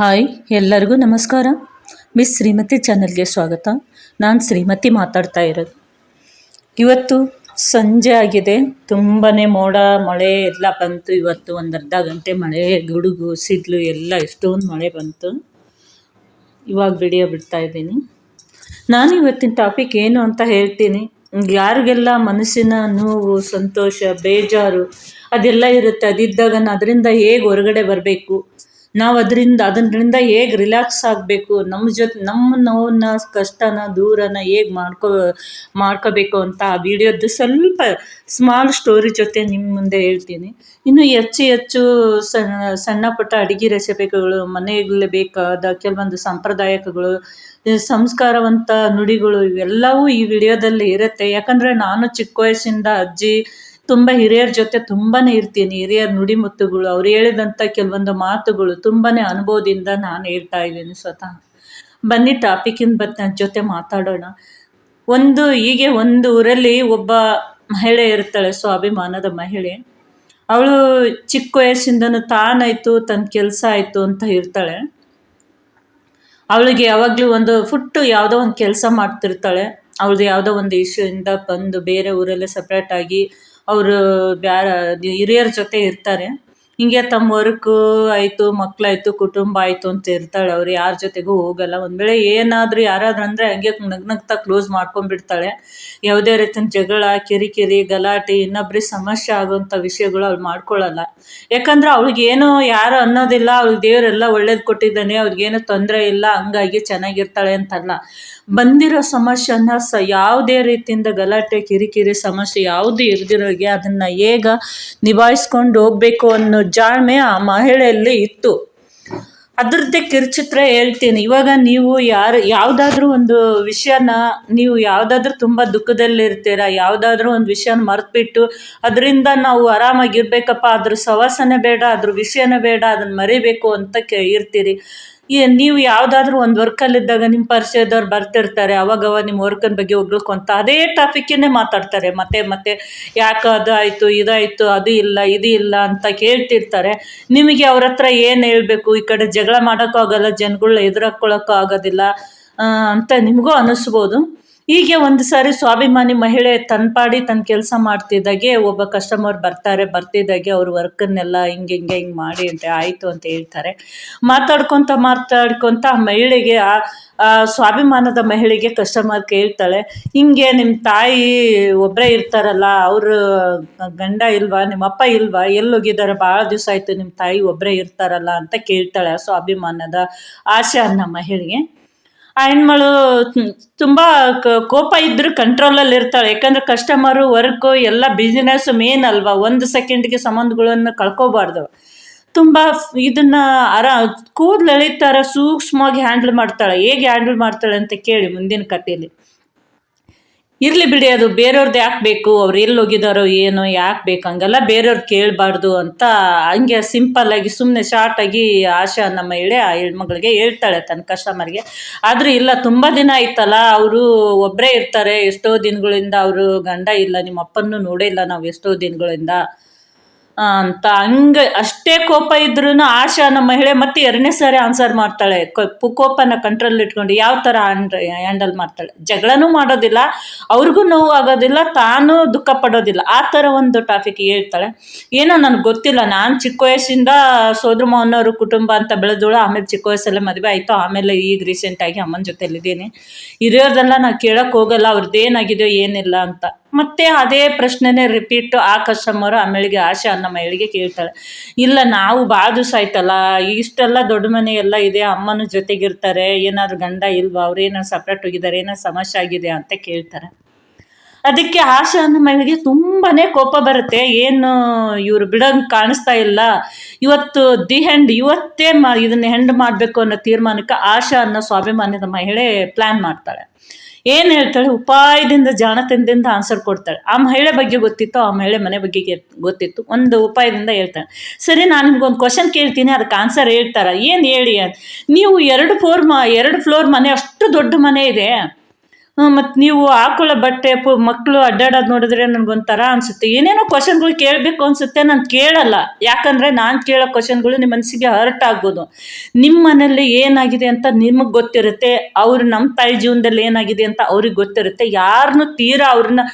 Hi ಎಲ್ಲರಿಗೂ ನಮಸ್ಕಾರ. Miss Shrimati ಚಾನಲ್ಗೆ ಸ್ವಾಗತ. ನಾನು ಶ್ರೀಮತಿ ಮಾತಾಡ್ತಾ ಇರೋದು. ಇವತ್ತು ಸಂಜೆ ಆಗಿದೆ. ತುಂಬಾ ಮೋಡ, ಮಳೆ ಎಲ್ಲ ಬಂತು ಇವತ್ತು. ಒಂದು ಅರ್ಧ ಗಂಟೆ ಮಳೆ, ಗುಡುಗು ಸಿದ್ಲು ಎಲ್ಲ ಎಷ್ಟೊಂದು ಮಳೆ ಬಂತು. ಇವಾಗ ವಿಡಿಯೋ ಬಿಡ್ತಾ ಇದ್ದೀನಿ. ನಾನು ಇವತ್ತಿನ ಟಾಪಿಕ್ ಏನು ಅಂತ ಹೇಳ್ತೀನಿ. ಯಾರಿಗೆಲ್ಲ ಮನಸ್ಸಿನ ನೋವು, ಸಂತೋಷ, ಬೇಜಾರು ಅದೆಲ್ಲ ಇರುತ್ತೆ. ಅದಿದ್ದಾಗ ಅದರಿಂದ ಹೇಗೆ ಹೊರಗಡೆ ಬರಬೇಕು? ನಾವು ಅದರಿಂದ ಅದರಿಂದ ಹೇಗೆ ರಿಲ್ಯಾಕ್ಸ್ ಆಗಬೇಕು? ನಮ್ಮ ಜೊತೆ ನಮ್ಮ ನೋವನ್ನ ಕಷ್ಟನ, ದೂರನ ಹೇಗೆ ಮಾಡ್ಕೋ, ಮಾಡ್ಕೋಬೇಕು ಅಂತ ಆ ವಿಡಿಯೋದ್ದು ಸ್ವಲ್ಪ ಸ್ಮಾಲ್ ಸ್ಟೋರಿ ಜೊತೆ ನಿಮ್ಮ ಮುಂದೆ ಹೇಳ್ತೀನಿ. ಇನ್ನು ಹೆಚ್ಚು ಹೆಚ್ಚು ಸಣ್ಣ ಸಣ್ಣ ಪುಟ್ಟ ಅಡುಗೆ ರೆಸಿಪಿಗಳು ಮನೆಯಲ್ಲಿ ಬೇಕಾದ ಕೆಲವೊಂದು ಸಂಪ್ರದಾಯಕಗಳು ಸಂಸ್ಕಾರವಂತ ನುಡಿಗಳು ಇವೆಲ್ಲವೂ ಈ ವಿಡಿಯೋದಲ್ಲಿ ಇರುತ್ತೆ. ಯಾಕಂದರೆ ನಾನು ಚಿಕ್ಕ ವಯಸ್ಸಿಂದ ಅಜ್ಜಿ ತುಂಬ ಹಿರಿಯರ ಜೊತೆ ತುಂಬಾ ಇರ್ತೀನಿ. ಹಿರಿಯರ ನುಡಿಮುತ್ತುಗಳು ಅವ್ರು ಹೇಳಿದಂಥ ಕೆಲವೊಂದು ಮಾತುಗಳು ತುಂಬಾ ಅನುಭವದಿಂದ ನಾನು ಹೇಳ್ತಾ ಇದ್ದೀನಿ ಸ್ವತಃ. ಬನ್ನಿ ಟಾಪಿಕಿನ ಬತ್ ನನ್ನ ಜೊತೆ ಮಾತಾಡೋಣ. ಒಂದು, ಹೀಗೆ ಒಂದು ಊರಲ್ಲಿ ಒಬ್ಬ ಮಹಿಳೆ ಇರ್ತಾಳೆ, ಸ್ವಾಭಿಮಾನದ ಮಹಿಳೆ. ಅವಳು ಚಿಕ್ಕ ವಯಸ್ಸಿಂದನೂ ತಾನಾಯಿತು ತನ್ನ ಕೆಲಸ ಆಯಿತು ಅಂತ ಇರ್ತಾಳೆ. ಅವಳಿಗೆ ಯಾವಾಗಲೂ ಒಂದು ಫುಟ್ಟು ಯಾವುದೋ ಒಂದು ಕೆಲಸ ಮಾಡ್ತಿರ್ತಾಳೆ. ಅವಳದು ಯಾವುದೋ ಒಂದು ಇಶ್ಯೂಯಿಂದ ಬಂದು ಬೇರೆ ಊರಲ್ಲೇ ಸಪ್ರೇಟಾಗಿ ಅವರು ಬ್ಯಾ ಹಿರಿಯರ ಜೊತೆ ಇರ್ತಾರೆ. ಹಿಂಗೆ ತಮ್ಮ ವರ್ಕು ಆಯಿತು ಮಕ್ಕಳಾಯ್ತು ಕುಟುಂಬ ಆಯಿತು ಅಂತ ಇರ್ತಾಳೆ ಅವ್ರು, ಯಾರ ಜೊತೆಗೂ ಹೋಗಲ್ಲ. ಒಂದು ವೇಳೆ ಏನಾದರೂ ಯಾರಾದ್ರೂ ಅಂದರೆ ಹಂಗೆ ನಗ್ನಗ್ತಾ ಕ್ಲೋಸ್ ಮಾಡ್ಕೊಂಡ್ಬಿಡ್ತಾಳೆ. ಯಾವುದೇ ರೀತಿಯ ಜಗಳ, ಕಿರಿಕಿರಿ, ಗಲಾಟೆ, ಇನ್ನೊಬ್ರಿಗೆ ಸಮಸ್ಯೆ ಆಗುವಂಥ ವಿಷಯಗಳು ಅವ್ಳು ಮಾಡ್ಕೊಳ್ಳಲ್ಲ ಯಾಕಂದ್ರೆ ಅವಳಿಗೇನು ಯಾರು ಅನ್ನೋದಿಲ್ಲ, ಅವ್ಳ ದೇವರೆಲ್ಲ ಒಳ್ಳೇದು ಕೊಟ್ಟಿದ್ದಾನೆ ಅವ್ರಿಗೇನು ತೊಂದರೆ ಇಲ್ಲ, ಹಂಗಾಗಿ ಚೆನ್ನಾಗಿರ್ತಾಳೆ ಅಂತಲ್ಲ. ಬಂದಿರೋ ಸಮಸ್ಯೆನ ಸ ಯಾವುದೇ ರೀತಿಯಿಂದ ಗಲಾಟೆ, ಕಿರಿಕಿರಿ, ಸಮಸ್ಯೆ ಯಾವುದು ಇರ್ದಿರೋಗೆ ಅದನ್ನು ಹೇಗ ನಿಭಾಯಿಸ್ಕೊಂಡು ಹೋಗಬೇಕು ಅನ್ನೋ ಜಾಣ್ಮೆ ಆ ಮಹಿಳೆಯಲ್ಲಿ ಇತ್ತು. ಅದರದ್ದೇ ಕಿರುಚಿತ್ರ ಹೇಳ್ತೀನಿ. ಇವಾಗ ನೀವು ಯಾರು, ಯಾವುದಾದ್ರೂ ಒಂದು ವಿಷಯನ ನೀವು ಯಾವುದಾದ್ರೂ ತುಂಬ ದುಃಖದಲ್ಲಿರ್ತೀರ, ಯಾವುದಾದ್ರೂ ಒಂದು ವಿಷಯನ ಮರೆತುಬಿಟ್ಟು ಅದರಿಂದ ನಾವು ಆರಾಮಾಗಿರ್ಬೇಕಪ್ಪ ಅದ್ರ ಸವಾಸನೆ ಬೇಡ ಅದ್ರ ವಿಷಯನೇ ಬೇಡ, ಅದನ್ನು ಮರಿಬೇಕು ಅಂತ ಕೆ, ಇರ್ತೀರಿ. ನೀವು ಯಾವುದಾದ್ರೂ ಒಂದು ವರ್ಕಲ್ಲಿದ್ದಾಗ ನಿಮ್ಮ ಪರಿಚಯದವ್ರು ಬರ್ತಿರ್ತಾರೆ, ಅವಾಗವ ನಿಮ್ಮ ವರ್ಕನ ಬಗ್ಗೆ ಹೊಗಳ್ಕೊಂತ ಅದೇ ಟಾಪಿಕ್ಕನ್ನೇ ಮಾತಾಡ್ತಾರೆ, ಮತ್ತೆ ಮತ್ತೆ ಯಾಕೆ ಅದು ಆಯಿತು, ಇದಾಯಿತು, ಅದು ಇಲ್ಲ, ಇದು ಇಲ್ಲ ಅಂತ ಕೇಳ್ತಿರ್ತಾರೆ. ನಿಮಗೆ ಅವ್ರ ಹತ್ರ ಏನು ಹೇಳಬೇಕು? ಈ ಕಡೆ ಜಗಳ ಮಾಡೋಕ್ಕೂ ಆಗೋಲ್ಲ ಜನಗಳನ್ನ ಎದುರಾಕೊಳ್ಳೋಕ್ಕೂ ಆಗೋದಿಲ್ಲ ಅಂತ ನಿಮಗೂ ಅನ್ನಿಸ್ಬೋದು ಹೀಗೆ ಒಂದು ಸಾರಿ ಸ್ವಾಭಿಮಾನಿ ಮಹಿಳೆ ತನ್ನ ಪಾಡಿ ತನ್ನ ಕೆಲಸ ಮಾಡ್ತಿದ್ದಾಗೆ, ಒಬ್ಬ ಕಸ್ಟಮರ್ ಬರ್ತಾರೆ, ಬರ್ತಿದ್ದಾಗೆ ಅವ್ರ ವರ್ಕನ್ನೆಲ್ಲ ಹಿಂಗೆ ಹಿಂಗೆ ಹಿಂಗೆ ಮಾಡಿ ಅಂತ ಆಯಿತು ಅಂತ ಹೇಳ್ತಾರೆ. ಮಾತಾಡ್ಕೊತ ಮಾತಾಡ್ಕೊತ ಮಹಿಳೆಗೆ, ಆ ಸ್ವಾಭಿಮಾನದ ಮಹಿಳೆಗೆ ಕಸ್ಟಮರ್ ಕೇಳ್ತಾಳೆ, ಹಿಂಗೆ ನಿಮ್ಮ ತಾಯಿ ಒಬ್ಬರೇ ಇರ್ತಾರಲ್ಲ, ಅವರು ಗಂಡ ಇಲ್ವಾ ನಿಮ್ಮ ಅಪ್ಪ ಇಲ್ವಾ, ಎಲ್ಲೋಗಿದ್ದಾರೆ ಭಾಳ ದಿವಸ ಆಯಿತು ನಿಮ್ಮ ತಾಯಿ ಒಬ್ಬರೇ ಇರ್ತಾರಲ್ಲ ಅಂತ ಕೇಳ್ತಾಳೆ ಸ್ವಾಭಿಮಾನದ ಆಶೆ ಅನ್ನೋ ಮಹಿಳೆಗೆ. ಆ ಹೆಣ್ಮಳು ತುಂಬ ಕೋಪ ಇದ್ದರೂ ಕಂಟ್ರೋಲಲ್ಲಿ ಇರ್ತಾಳೆ. ಯಾಕಂದರೆ ಕಸ್ಟಮರು ವರ್ಕು ಎಲ್ಲ ಬಿಸಿನೆಸ್ ಮೇನ್ ಅಲ್ವಾ? ಒಂದು ಸೆಕೆಂಡ್ಗೆ ಸಂಬಂಧಗಳನ್ನು ಕಳ್ಕೋಬಾರ್ದು. ತುಂಬ ಇದನ್ನು ಅರ, ಕೂದಲು ಎಳಿತಾರ, ಸೂಕ್ಷ್ಮವಾಗಿ ಹ್ಯಾಂಡಲ್ ಮಾಡ್ತಾಳೆ. ಹೇಗೆ ಹ್ಯಾಂಡಲ್ ಮಾಡ್ತಾಳೆ ಅಂತ ಕೇಳಿ ಮುಂದಿನ ಕಥೆಯಲ್ಲಿ ಇರಲಿ ಬಿಡಿ, ಅದು ಬೇರೆಯವ್ರದ್ದು ಯಾಕೆ ಬೇಕು ಅವ್ರು ಎಲ್ಲಿ ಹೋಗಿದಾರೋ ಏನೋ ಯಾಕೆ ಬೇಕು ಹಂಗೆಲ್ಲ ಬೇರೆಯವ್ರು ಕೇಳಬಾರ್ದು ಅಂತ ಹಂಗೆ ಸಿಂಪಲ್ಲಾಗಿ ಸುಮ್ಮನೆ ಶಾರ್ಟಾಗಿ ಆಶಾ ನಮ್ಮ ಮಹಿಳೆ ಆ ಹೆಣ್ಮಗಳಿಗೆ ಹೇಳ್ತಾಳೆ ತನ್ನ ಕಸ್ಟಮರ್ಗೆ ಆದರೂ ಇಲ್ಲ, ತುಂಬ ದಿನ ಆಯ್ತಲ್ಲ, ಅವರು ಒಬ್ಬರೇ ಇರ್ತಾರೆ, ಎಷ್ಟೋ ದಿನಗಳಿಂದ ಅವರು ಗಂಡ ಇಲ್ಲ, ನಿಮ್ಮ ಅಪ್ಪನ್ನು ನೋಡೇ ಇಲ್ಲ ನಾವು ಎಷ್ಟೋ ದಿನಗಳಿಂದ. ಅಂತ ಹಂಗೆ ಅಷ್ಟೇ ಕೋಪ ಇದ್ರೂ ಆಶಾ ನಮ್ಮ ಮಹಿಳೆ ಮತ್ತೆ ಎರಡನೇ ಸಾರಿ ಆನ್ಸರ್ ಮಾಡ್ತಾಳೆ. ಕೋಪನ ಕಂಟ್ರೋಲ್ ಇಟ್ಕೊಂಡು ಯಾವ ಥರ ಹ್ಯಾಂಡಲ್ ಮಾಡ್ತಾಳೆ. ಜಗಳನೂ ಮಾಡೋದಿಲ್ಲ, ಅವ್ರಿಗೂ ನೋವು ಆಗೋದಿಲ್ಲ, ತಾನು ದುಃಖ ಪಡೋದಿಲ್ಲ. ಆ ಥರ ಒಂದು ಟಾಪಿಕ್ ಹೇಳ್ತಾಳೆ. ಏನೋ ನನಗೆ ಗೊತ್ತಿಲ್ಲ, ನಾನು ಚಿಕ್ಕ ವಯಸ್ಸಿಂದ ಸೋದ್ರ ಮಾವನವರು ಕುಟುಂಬ ಅಂತ ಬೆಳೆದೋಳು, ಆಮೇಲೆ ಚಿಕ್ಕ ವಯಸ್ಸಲ್ಲೇ ಮದುವೆ ಆಯಿತು, ಆಮೇಲೆ ಈಗ ರೀಸೆಂಟಾಗಿ ಅಮ್ಮನ ಜೊತೆಲಿದ್ದೀನಿ. ಇರೋದೆಲ್ಲ ನಾನು ಕೇಳೋಕ್ಕೆ ಹೋಗಲ್ಲ ಅವ್ರದ್ದು ಏನಾಗಿದೆಯೋ ಏನಿಲ್ಲ ಅಂತ. ಮತ್ತೆ ಅದೇ ಪ್ರಶ್ನೆನೇ ರಿಪೀಟ್ ಆ ಕಸ್ಟಮರು ಆಮೇಲೆ ಆಶೆ ಅನ್ನೋ ಮಹಿಳೆಗೆ ಕೇಳ್ತಾಳೆ ಇಲ್ಲ, ನಾವು ಭಾಳ ದಿವಸ ಆಯ್ತಲ್ಲ, ಇಷ್ಟೆಲ್ಲ ದೊಡ್ಡ ಮನೆ ಎಲ್ಲ ಇದೆ, ಅಮ್ಮನ ಜೊತೆಗಿರ್ತಾರೆ, ಏನಾದ್ರು ಗಂಡ ಇಲ್ವಾ, ಅವ್ರು ಏನಾದ್ರು ಸಪ್ರೇಟ್ ಹೋಗಿದ್ದಾರೆ, ಏನಾದ್ರು ಸಮಸ್ಯೆ ಆಗಿದೆ ಅಂತ ಕೇಳ್ತಾರೆ. ಅದಕ್ಕೆ ಆಶಾ ಅನ್ನೋ ಮಹಿಳೆಗೆ ತುಂಬಾ ಕೋಪ ಬರುತ್ತೆ, ಏನು ಇವರು ಬಿಡೋಂಗೆ ಕಾಣಿಸ್ತಾ ಇಲ್ಲ, ಇವತ್ತು ದಿ ಹೆಂಡ್ ಇವತ್ತೇ ಮಾ, ಇದನ್ನ ಹೆಂಡ್ ಮಾಡಬೇಕು ಅನ್ನೋ ತೀರ್ಮಾನಕ್ಕೆ ಆಶಾ ಅನ್ನೋ ಸ್ವಾಭಿಮಾನದ ಮಹಿಳೆ ಪ್ಲ್ಯಾನ್ ಮಾಡ್ತಾಳೆ ಏನು ಹೇಳ್ತಾಳೆ? ಉಪಾಯದಿಂದ, ಜಾಣತನದಿಂದ ಆನ್ಸರ್ ಕೊಡ್ತಾಳೆ. ಆ ಮಹಿಳೆ ಬಗ್ಗೆ ಗೊತ್ತಿತ್ತು, ಆ ಮಹಿಳೆ ಮನೆ ಬಗ್ಗೆ ಗೊತ್ತಿತ್ತು. ಒಂದು ಉಪಾಯದಿಂದ ಹೇಳ್ತಾಳೆ. ಸರಿ, ನಾನು ನಿಮ್ಗೊಂದು ಕ್ವಶನ್ ಕೇಳ್ತೀನಿ, ಅದಕ್ಕೆ ಆನ್ಸರ್ ಹೇಳ್ತಾರ? ಏನು ಹೇಳಿ ನೀವು ಎರಡು ಫ್ಲೋರ್ ಮ, ಎರಡು ಫ್ಲೋರ್ ಮನೆ, ಅಷ್ಟು ದೊಡ್ಡ ಮನೆ ಇದೆ. ಮತ್ತು ನೀವು ಹಾಕೊಳ್ಳೋ ಬಟ್ಟೆ ಪು ಮಕ್ಕಳು ಅಡ್ಡಾಡೋದು ನೋಡಿದ್ರೆ ನನಗೊಂಥರ ಅನಿಸುತ್ತೆ. ಏನೇನೋ ಕ್ವಶನ್ಗಳು ಕೇಳಬೇಕು ಅನಿಸುತ್ತೆ, ನಾನು ಕೇಳಲ್ಲ. ಯಾಕಂದರೆ ನಾನು ಕೇಳೋ ಕ್ವಶನ್ಗಳು ನಿಮ್ಮ ಮನಸ್ಸಿಗೆ ಹರ್ಟ್ ಆಗ್ಬೋದು. ನಿಮ್ಮ ಮನೇಲಿ ಏನಾಗಿದೆ ಅಂತ ನಿಮಗೆ ಗೊತ್ತಿರುತ್ತೆ, ಅವ್ರು ನಮ್ಮ ತಾಯಿ ಜೀವನದಲ್ಲಿ ಏನಾಗಿದೆ ಅಂತ ಅವ್ರಿಗೆ ಗೊತ್ತಿರುತ್ತೆ. ಯಾರನ್ನು ತೀರಾ ಅವ್ರನ್ನ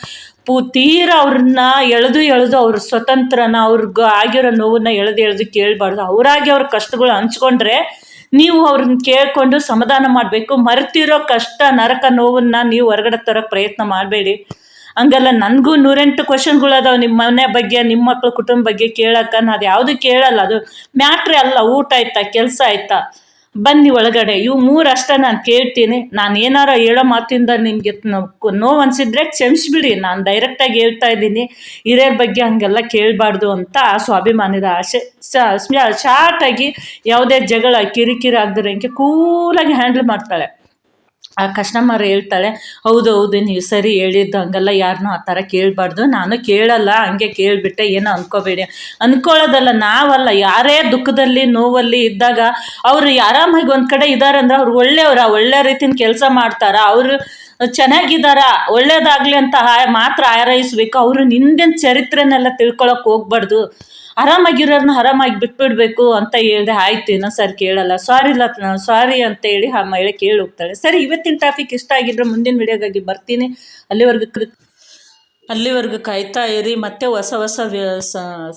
ಪೂ, ತೀರ ಅವ್ರನ್ನ ಎಳೆದು ಎಳೆದು ಅವ್ರ ಸ್ವತಂತ್ರನ, ಅವ್ರಿಗೆ ಆಗಿರೋ ನೋವನ್ನ ಎಳೆದು ಎಳೆದು ಕೇಳಬಾರ್ದು. ಅವರಾಗಿ ಅವ್ರ ಕಷ್ಟಗಳು ಹಂಚ್ಕೊಂಡ್ರೆ ನೀವು ಅವ್ರನ್ನ ಕೇಳಿಕೊಂಡು ಸಮಾಧಾನ ಮಾಡಬೇಕು. ಮರೆತಿರೋ ಕಷ್ಟ, ನರಕ ನೋವನ್ನ ನೀವು ಹೊರಗಡೆ ತರೋಕ್ಕೆ ಪ್ರಯತ್ನ ಮಾಡಬೇಡಿ. ಹಂಗಲ್ಲ, ನನಗೂ ನೂರೆಂಟು ಕ್ವಶನ್ಗಳು ಅದಾವೆ ನಿಮ್ಮ ಮನೆ ಬಗ್ಗೆ ನಿಮ್ಮ ಮಕ್ಳ ಕುಟುಂಬ ಬಗ್ಗೆ ಕೇಳೋಕೆ ನಾನು ಯಾವುದು ಕೇಳಲ್ಲ. ಅದು ಮ್ಯಾಟ್ರೇ ಅಲ್ಲ. ಊಟ ಆಯ್ತಾ? ಕೆಲಸ ಆಯ್ತಾ? ಬನ್ನಿ ಒಳಗಡೆ. ಇವು ಮೂರಷ್ಟೇ ನಾನು ಕೇಳ್ತೀನಿ. ನಾನು ಏನಾರ ಹೇಳೋ ಮಾತಿಂದ ನಿಮಗೆ ನೋವು ಅನಿಸಿದ್ರೆ ಕ್ಷಮಿಸ್ಬಿಡಿ. ನಾನು ಡೈರೆಕ್ಟಾಗಿ ಹೇಳ್ತಾ ಇದ್ದೀನಿ. ಹಿರಿಯರ ಬಗ್ಗೆ ಹಂಗೆಲ್ಲ ಕೇಳಬಾರ್ದು ಅಂತ ಸ್ವಾಭಿಮಾನದ ಆಸೆ ಶಾರ್ಟಾಗಿ ಯಾವುದೇ ಜಗಳ ಕಿರಿಕಿರಿ ಆಗದಿರೋಂಗೆ ಕೂಲಾಗಿ ಹ್ಯಾಂಡಲ್ ಮಾಡ್ತಾಳೆ. ಆ ಕಸ್ಟಮರ್ ಹೇಳ್ತಾಳೆ, ಹೌದು ಹೌದು, ನೀವು ಸರಿ ಹೇಳಿದ್ದು ಹಂಗಲ್ಲ ಯಾರನ್ನೂ ಆ ಥರ ಕೇಳಬಾರ್ದು. ನಾನು ಕೇಳಲ್ಲ, ಹಂಗೆ ಕೇಳಿಬಿಟ್ಟೆ, ಏನೋ ಅಂದ್ಕೋಬೇಡಿ ಅಂದ್ಕೊಳ್ಳೋದಲ್ಲ ನಾವಲ್ಲ, ಯಾರೇ ದುಃಖದಲ್ಲಿ, ನೋವಲ್ಲಿ ಇದ್ದಾಗ ಅವರು ಆರಾಮಾಗಿ ಒಂದು ಕಡೆ ಇದ್ದಾರೆ ಅಂದ್ರೆ ಅವ್ರು ಒಳ್ಳೆಯವ್ರ, ಒಳ್ಳೆ ರೀತಿಯ ಕೆಲಸ ಮಾಡ್ತಾರ? ಅವರು ಚೆನ್ನಾಗಿದ್ದಾರ ಒಳ್ಳೇದಾಗಲಿ ಅಂತ ಮಾತ್ರ ಹಾರೈಸ್ಬೇಕು ಅವರು ನಿಂದಿನ ಚರಿತ್ರೆನೆಲ್ಲ ತಿಳ್ಕೊಳಕ್ಕೆ ಹೋಗ್ಬಾರ್ದು. ಆರಾಮಾಗಿರೋರ್ನ ಆರಾಮಾಗಿ ಬಿಟ್ಬಿಡ್ಬೇಕು ಅಂತ ಹೇಳ್ದೆ, ಆಯ್ತು ಇನ್ನೊಂದ್ಸರಿ ಕೇಳಲ್ಲ. ಸಾರಿ ಇಲ್ಲ ಸಾರಿ ಅಂತ ಹೇಳಿ ಆ ಮಹಿಳೆ ಕೇಳಿ ಹೋಗ್ತಾಳೆ. ಸರಿ, ಇವತ್ತಿನ ಟಾಪಿಕ್ ಇಷ್ಟ ಆಗಿದ್ರೆ ಮುಂದಿನ ವಿಡಿಯೋಗಾಗಿ ಬರ್ತೀನಿ. ಅಲ್ಲಿವರೆಗೂ ಕೃ ಅಲ್ಲಿವರೆಗೂ ಕಾಯ್ತಾ ಇರಿ, ಮತ್ತೆ ಹೊಸ ಹೊಸ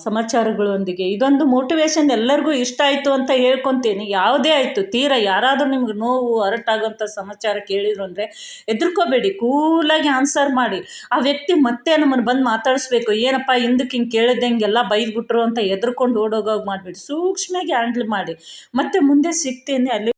ಸಮಾಚಾರಗಳೊಂದಿಗೆ. ಇದೊಂದು ಮೋಟಿವೇಶನ್ ಎಲ್ಲರಿಗೂ ಇಷ್ಟ ಆಯಿತು ಅಂತ ಹೇಳ್ಕೊತೀನಿ. ಯಾವುದೇ ಆಯಿತು, ತೀರಾ ಯಾರಾದರೂ ನಿಮ್ಗೆ ನೋವು ಹರಟಾಗೋಂಥ ಸಮಾಚಾರ ಕೇಳಿದ್ರು ಅಂದರೆ ಹೆದರ್ಕೋಬೇಡಿ, ಕೂಲಾಗಿ ಆನ್ಸರ್ ಮಾಡಿ. ಆ ವ್ಯಕ್ತಿ ಮತ್ತೆ ನಮ್ಮನ್ನು ಬಂದು ಮಾತಾಡಿಸ್ಬೇಕು. ಏನಪ್ಪ ಹಿಂದಕ್ಕೆ ಹಿಂಗೆ ಕೇಳಿದಂಗೆಲ್ಲ ಬೈದ್ಬಿಟ್ರು ಅಂತ ಹೆದರ್ಕೊಂಡು ಓಡೋಗೋಗಿ ಮಾಡಿಬಿಡಿ. ಸೂಕ್ಷ್ಮವಾಗಿ ಹ್ಯಾಂಡ್ಲ್ ಮಾಡಿ. ಮತ್ತೆ ಮುಂದೆ ಸಿಗ್ತೀನಿ, ಅಲ್ಲಿ